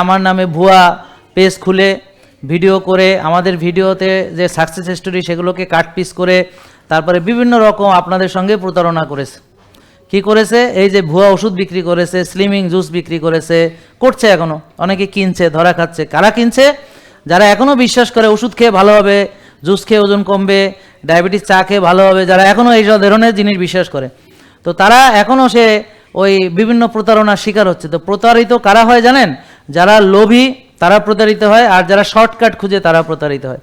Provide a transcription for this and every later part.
আমার নামে ভুয়া পেজ খুলে ভিডিও করে, আমাদের ভিডিওতে যে সাকসেস স্টোরি সেগুলোকে কাট পিস করে, তারপরে বিভিন্ন রকম আপনাদের সঙ্গে প্রতারণা করেছে। কি করেছে? এই যে ভুয়া ওষুধ বিক্রি করেছে স্লিমিং জুস বিক্রি করেছে, করছে এখনও অনেকে কিনছে, ধরা খাচ্ছে। কারা কিনছে? যারা এখনও বিশ্বাস করে ওষুধ খেয়ে ভালো হবে জুস খেয়ে ওজন কমবে ডায়াবেটিস চা খেয়ে ভালো হবে, যারা এখনও এই সব ধরনের জিনিস বিশ্বাস করে। তো তারা এখনও সে ওই বিভিন্ন প্রতারণার শিকার হচ্ছে। তো প্রতারিত কারা হয় জানেন? যারা লোভী, তারা প্রতারিত হয়, আর যারা শর্টকাট খুঁজে, তারা প্রতারিত হয়।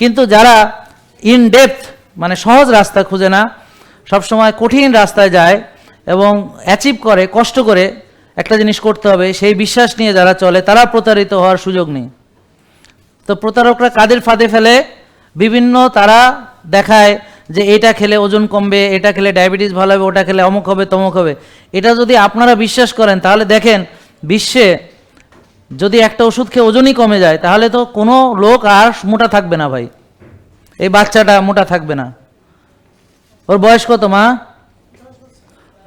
কিন্তু যারা ইন ডেপথ মানে সহজ রাস্তা খুঁজে না, সবসময় কঠিন রাস্তায় যায় এবং অ্যাচিভ করে, কষ্ট করে একটা জিনিস করতে হবে, সেই বিশ্বাস নিয়ে যারা চলে, তারা প্রতারিত হওয়ার সুযোগ নেই। তো প্রতারকরা কাদের ফাঁদে ফেলে? বিভিন্ন তারা দেখায় যে এটা খেলে ওজন কমবে, এটা খেলে ডায়াবেটিস ভালো হবে, ওটা খেলে অমুক হবে, তমুক হবে। এটা যদি আপনারা বিশ্বাস করেন, তাহলে দেখেন, বিশ্বে যদি একটা ওষুধ খেয়ে ওজনই কমে যায়, তাহলে তো কোনো লোক আর মোটা থাকবে না ভাই। এই বাচ্চাটা মোটা থাকবে না। ওর বয়স কত মা?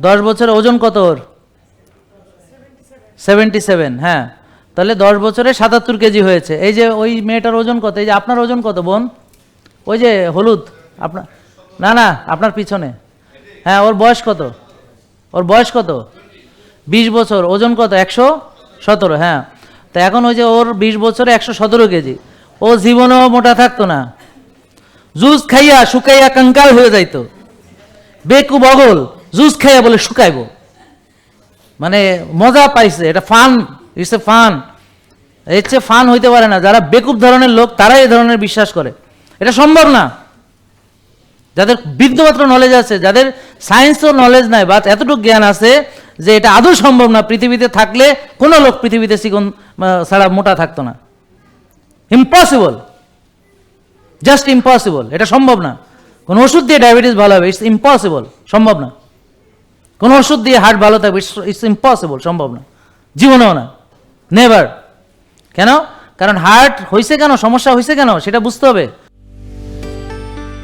দশ বছরে ওজন কত ওর? সেভেন্টি সেভেন হ্যাঁ। তাহলে দশ বছরে সাতাত্তর কেজি হয়েছে। এই যে ওই মেয়েটার ওজন কত? এই যে আপনার ওজন কত, বোন? ওই যে হলুদ আপনার না না, আপনার পিছনে। হ্যাঁ ওর বয়স কত? ওর বয়স কত? বিশ বছর, ওজন কত? একশো সতেরো হ্যাঁ। তা এখন ওই যে ওর বিশ বছরে একশো সতেরো কেজি। ও জীবনেও মোটা থাকতো না। জুস খাইয়া শুকাইয়া কঙ্কাল হয়ে যাইতো। বেকু বগল জুস খাইয়া বলে শুকাইবো। মানে মজা পাইছে, এটা ফান, ইটস এ ফান। এর চেয়ে ফান হইতে পারে না। যারা বেকুব ধরনের লোক, তারাই এই ধরনের বিশ্বাস করে। এটা সম্ভব না। যাদের বিন্দুমাত্র নলেজ আছে যাদের সায়েন্সও নলেজ নাই বা এতটুকু জ্ঞান আছে যে এটা আদৌ সম্ভব না পৃথিবীতে থাকলে কোনো লোক পৃথিবীতে আহ, ছাড়া মোটা থাকতো না। ইম্পসিবল জাস্ট ইম্পসিবল এটা সম্ভব না। কোনো ওষুধ দিয়ে ডায়াবেটিস ভালো হবে ইটস ইম্পসিবল সম্ভব না। কোনো ওষুধ দিয়ে হার্ট ভালো থাকবে ইটস ইম্পসিবল সম্ভব না। জীবনেও না। নেভার কেন? কারণ হার্ট হয়েছে কেন সমস্যা হয়েছে কেন সেটা বুঝতে হবে।